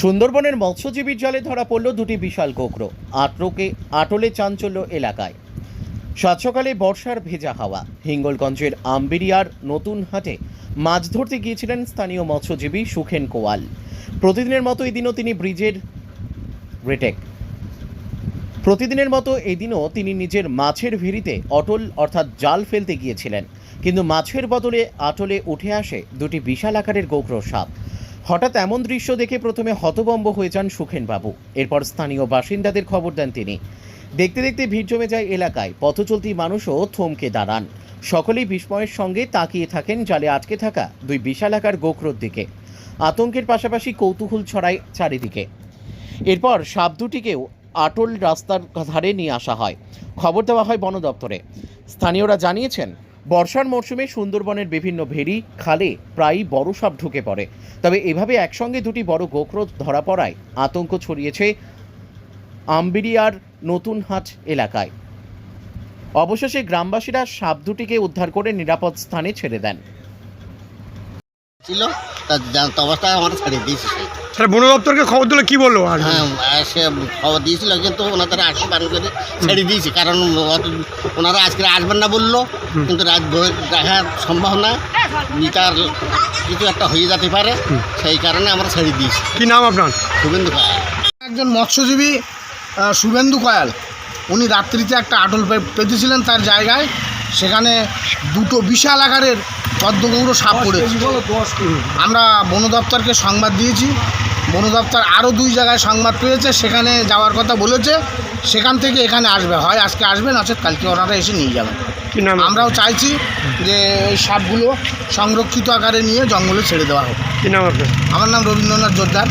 সুন্দরবনের মৎস্যজীবীর জালে ধরা পড়ল দুটি বিশাল গোকরো আটলোকে আটলে চাঞ্চল্য এলাকায়। সাত সকালে বর্ষার ভেজা হাওয়া। হিঙ্গলগঞ্জের আম্বিরিয়ার নতুন হাটে মাছ ধরতে গিয়েছিলেন স্থানীয় মৎস্যজীবী সুখেন কোয়াল। প্রতিদিনের মতো এদিনও তিনি ব্রিজের রেটেক। প্রতিদিনের মতো এদিনও তিনি নিজের মাছের ভিড়িতে অটল অর্থাৎ জাল ফেলতে গিয়েছিলেন। কিন্তু মাছের বদলে আটলে উঠে আসে দুটি বিশাল আকারের গোকরো সাপ। হঠাৎ এমন দৃশ্য দেখে প্রথমে হতবম্ব হয়ে যান সুখেনবাবু। এরপর স্থানীয় বাসিন্দাদের খবর দেন তিনি। দেখতে দেখতে ভিড় জমে যায় এলাকায়। পথচলতি মানুষও থমকে দাঁড়ান। সকলেই বিস্ময়ের সঙ্গে তাকিয়ে থাকেন জালে আটকে থাকা দুই বিশালাকার গোখরোর দিকে। আতঙ্কের পাশাপাশি কৌতূহল ছড়ায় চারিদিকে। এরপর সাপ দুটিকেও আটল রাস্তার ধারে নিয়ে আসা হয়। খবর দেওয়া হয় বন দপ্তরে। স্থানীয়রা জানিয়েছেন বর্ষার মরশুমে সুন্দরবনের বিভিন্ন ভেরি, খালে প্রায়ই বড় সাপ ঢুকে পড়ে। তবে এভাবে একসঙ্গে দুটি বড় গোখরো ধরা পড়ায় আতঙ্ক ছড়িয়েছে আম্বিরিয়ার নতুন হাট এলাকায়। অবশেষে গ্রামবাসীরা সাপ দুটিকে উদ্ধার করে নিরাপদ স্থানে ছেড়ে দেন। ছিল তার জানতে অবস্থায় আমরা ছেড়ে দিয়েছি সে। তাহলে বন দপ্তরকে খবর দিলে কি বলল আর? হ্যাঁ সে খবর দিয়েছিল কিন্তু ওনাদের আসে বারণ করে ছেড়ে দিয়েছি। কারণ ওনারা আজকে আসবেন না বলল কিন্তু রাত দেখা সম্ভব না। মিটার কিছু একটা হয়ে যেতে পারে সেই কারণে আমরা ছেড়ে দিয়েছি। কি নাম আপনার? শুভেন্দু পায় একজন মৎস্যজীবী শুভেন্দু কয়াল উনি রাত্রিতে একটা আটল পেতেছিলেন তার জায়গায়। সেখানে দুটো বিশাল আকারের পদ্মগৌড় সাপ পড়েছে। আমরা বন দপ্তরকে সংবাদ দিয়েছি। বন দপ্তর আরও দুই জায়গায় সংবাদ পেয়েছে সেখানে যাওয়ার কথা বলেছে। সেখান থেকে এখানে আসবে হয় আজকে আসবে নচেত কালকে ওনারা এসে নিয়ে যাবেন আমরাও চাইছি যে ওই সাপগুলো সংরক্ষিত আকারে নিয়ে জঙ্গলে ছেড়ে দেওয়া হোক। আমার নাম রবীন্দ্রনাথ জোরদার।